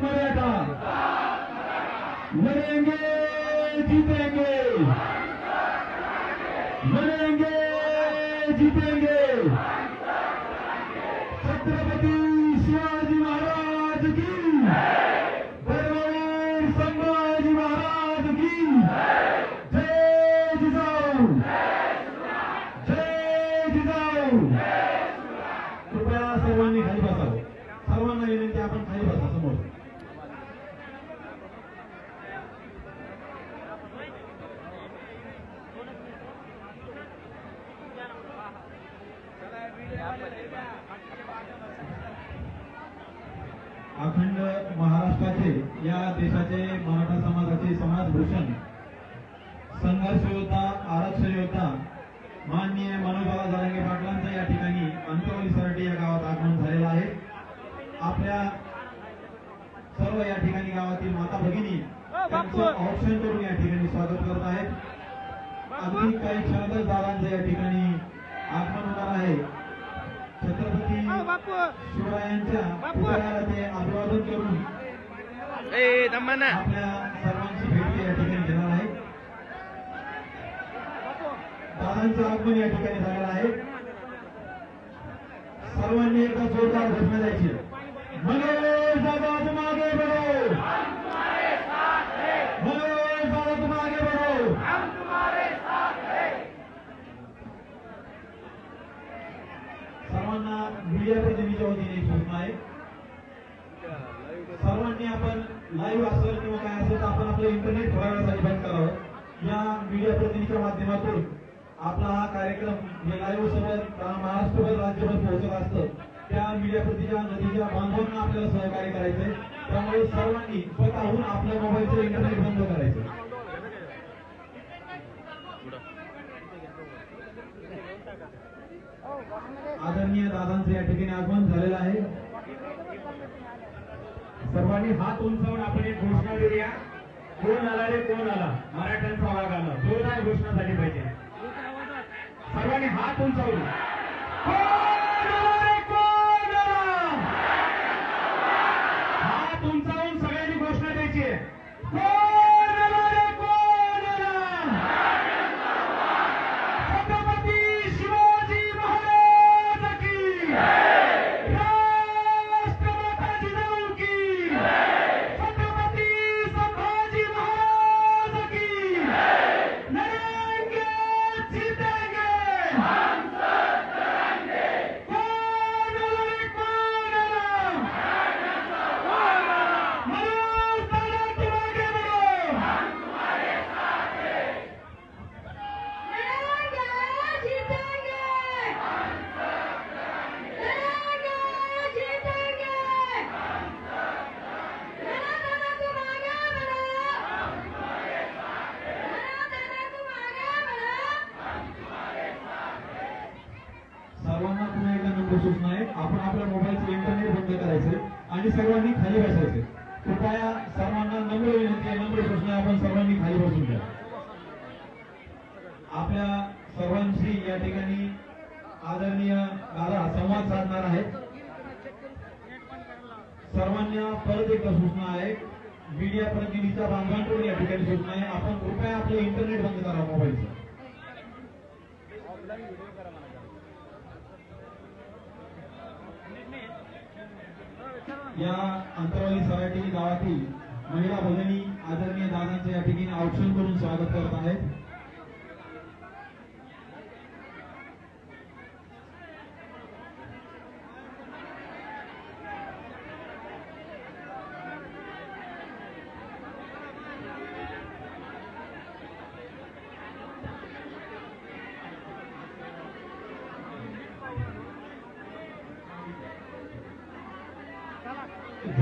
एक मराठा लढेंगे जीतेंगे. लड़ेंगे जीतेंगे. छत्रपति शिवाजी महाराज की धर्मवीर संभाजी महाराज की जय जिजाऊ जय जिजाऊ कृपया सर्वांनी खाली बसावं सर्वांना विनंती आपण खाली बसा समोर अखंड महाराष्ट्राचे या देशाचे मराठा समाजाचे समाजभूषण संघर्ष योद्धा आरक्षण योद्धा माननीय मनोबाला जरांगे पाटलांचं या ठिकाणी अंतवली सराटी या गावात आगमन झालेलं आहे. आपल्या सर्व या ठिकाणी गावातील माता भगिनी त्यांचं ऑप्शन करून या ठिकाणी स्वागत करत आहेत. अगदी काही क्षणातच दादांचं या ठिकाणी आगमन होणार आहे. छत्रपती शिवरायांच्या पुतळ्याला ते अभिवादन करून ए सर्वांची भेट या ठिकाणी घेणार आहे दादांचं आगमन या ठिकाणी झालेलं आहे. सर्वांनी एकदा जोरदार घोषणा द्यायची. मनोज दादा तुम आगे बढ़ो. मनोज दादा तुम आगे बढ़ो. सर्वांना मीडिया प्रतिनिधीच्या वतीने सूचना आहे. माध्यमातून आपला हा कार्यक्रम जे लाईव्ह सगळं महाराष्ट्रभर राज्यभर पोहोचत असतं. त्या मीडिया प्रतिनिधीच्या नदीच्या बांधवांना आपल्याला सहकार्य करायचंय. त्यामुळे सर्वांनी स्वतःहून आपल्या मोबाईलचं इंटरनेट बंद करायचं आदरणीय दादांचं या ठिकाणी आगमन झालेलं आहे. सर्वांनी हात उंचावून आपण एक घोषणा देऊया. कोण आला रे कोण आला? मराठ्यांचा वाघ आला. जोरदार घोषणा झाली पाहिजे सर्वांनी हात उंचावून सूचना आहे. आपण आपल्या मोबाईलचे इंटरनेट बंद करायचं आणि सर्वांनी खाली बसायचं. कृपया सर्वांना नम्र विनंती आहे. नम्र सूचना आपण सर्वांनी खाली बसून घ्या. आपल्या सर्वांशी या ठिकाणी आदरणीय दादा संवाद साधणार आहेत. सर्वांना परत एकदा सूचना आहे. मीडिया प्रतिनिधीचा बांधवांकडून या ठिकाणी सूचना आहे. आपण कृपया आपलं इंटरनेट बंद करा मोबाईलचं. या अंतरवाली सराठी गावातील महिला भगिनी आदरणीय दादांचं या ठिकाणी औक्षण करून स्वागत करत आहेत.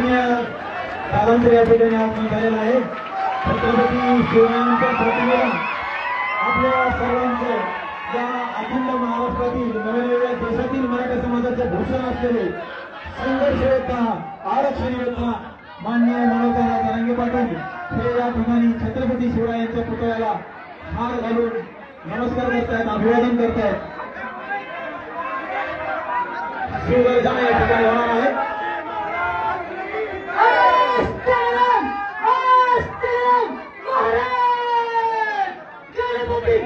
पुष्पांजली या ठिकाणी आगमन झालेलं आहे. छत्रपती शिवरायांच्या प्रतिमेला आपल्या सर्वांचं या अखंड महाराष्ट्रातील नवनव्या देशातील मराठा समाजाचे भूषण असलेले संघर्ष योद्धा आरक्षण योद्धा माननीय मनोहरदादा जरांगे पाटील हे या ठिकाणी छत्रपती शिवरायांच्या पुतळ्याला हार घालून नमस्कार करतायत अभिवादन करतायत. शिवगर्जना या ठिकाणी होणार आहे आस्ताराम आस्ताराम महाराज गणपती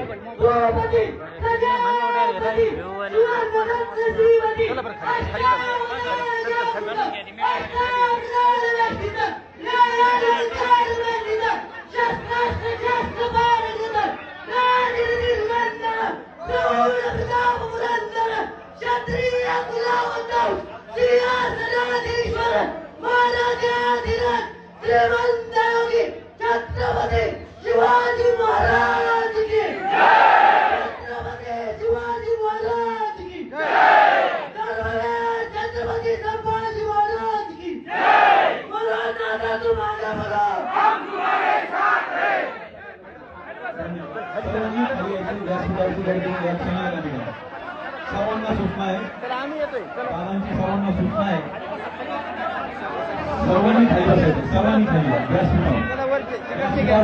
द्रौपदी प्रजापती सुवर्णदत्त श्रीमती क्षत्रिय कुलावताव सिंहासनाधीश्वर छत्रपती शिवाजी महाराज की छत्रपती शिवाजी महाराज की नर्मदे छत्रपती संभाजी महाराज की बोलो नाना तुम्हारा भला सर्वांनी खाली यायचं, व्यासपीठावरती गर्दी या क्षणाला कमी करा. सर्वांना सूचना आहे सर्वांना सूचना आहे सर्वांनी खाली बसायचं. सर्वांनी खाली. व्यासपीठावर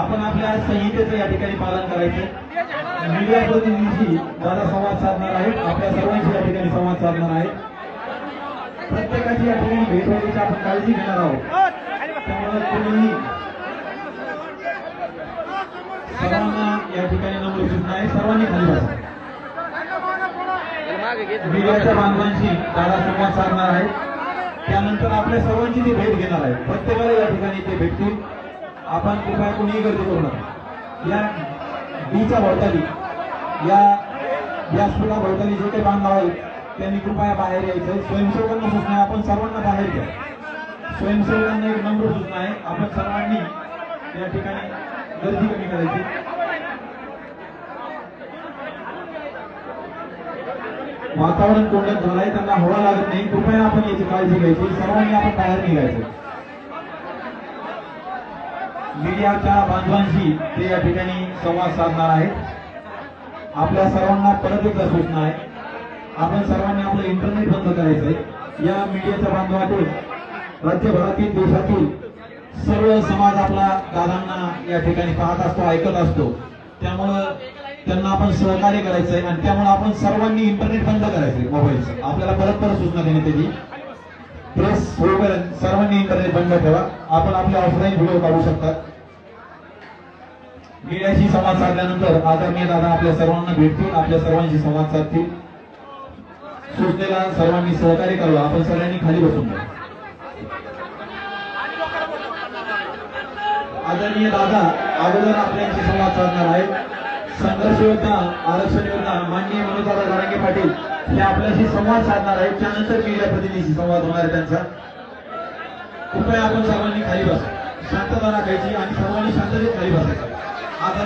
आपण आपल्या संहितेचं या ठिकाणी पालन करायचं. मीडिया प्रतिनिधीशी दादा संवाद साधणार आहेत. आपल्या सर्वांशी या ठिकाणी संवाद साधणार आहेत. प्रत्येकाची या ठिकाणी भेट व्हायची आपण काळजी घेणार आहोत. त्यामुळे कोणीही सर्वांना या ठिकाणी नम्र सूचना आहे. सर्वांनी खाली बसा. मीडियाच्या बांधवांशी दादा संवाद साधणार आहेत. त्यानंतर आपल्या सर्वांची ती भेट घेणार आहे प्रत्येकाला या ठिकाणी ते भेटतील. आपण कृपया कोणीही गर्दी करू नका. या डीच्या भोवताली या व्यासपीठा भोवताली जे काही बांधव आहेत त्यांनी कृपया बाहेर यायचं. स्वयंसेवकांना सूचना आहे. आपण सर्वांना बाहेर घ्या. स्वयंसेवकांना एक नम्र सूचना आहे. आपण सर्वांनी या ठिकाणी गर्दी कमी करायची. वातावरण कोंडत झालंय त्यांना हवा लागत नाही. कृपया आपण याची काळजी घ्यायची. सर्वांनी आपण बाहेर निघायचं. मीडियाच्या बांधवांशी ते या ठिकाणी संवाद साधणार आहेत. आपल्या सर्वांना परत एकदा सूचना आहे. आपण सर्वांनी आपलं इंटरनेट बंद करायचंय या मीडियाच्या बांधवातून राज्यभरातील देशातील सर्व समाज आपला दादांना या ठिकाणी पाहत असतो ऐकत असतो. त्यामुळं त्यांना आपण सहकार्य करायचंय आणि त्यामुळे आपण सर्वांनी इंटरनेट बंद करायचंय मोबाईलचं आपल्याला परत परत सूचना देण्यात येते प्रेस होईपर्यंत सर्वांनी इंटरनेट बंद ठेवा. आपण आपले ऑफलाईन व्हिडिओ काढू शकता मीडियाशी संवाद साधल्यानंतर आदरणीय दादा आपल्या सर्वांना भेटतील आपल्या सर्वांशी संवाद साधतील. सूचनेला सर्वांनी सहकार्य करावं आपण सगळ्यांनी खाली बसून घ्या आदरणीय दादा अगोदर आपल्याशी संवाद साधणार आहेत. संघर्ष योद्धा आरक्षण योद्धा माननीय मनोजदादा जरांगे पाटील हे आपल्याशी संवाद साधणार आहेत. त्यानंतर मीडिया प्रतिनिधीशी संवाद होणार आहे त्यांचा. कृपया आपण सर्वांनी खाली बसा. शांतता राखायची आणि सर्वांनी शांततेत खाली बसायचं. आता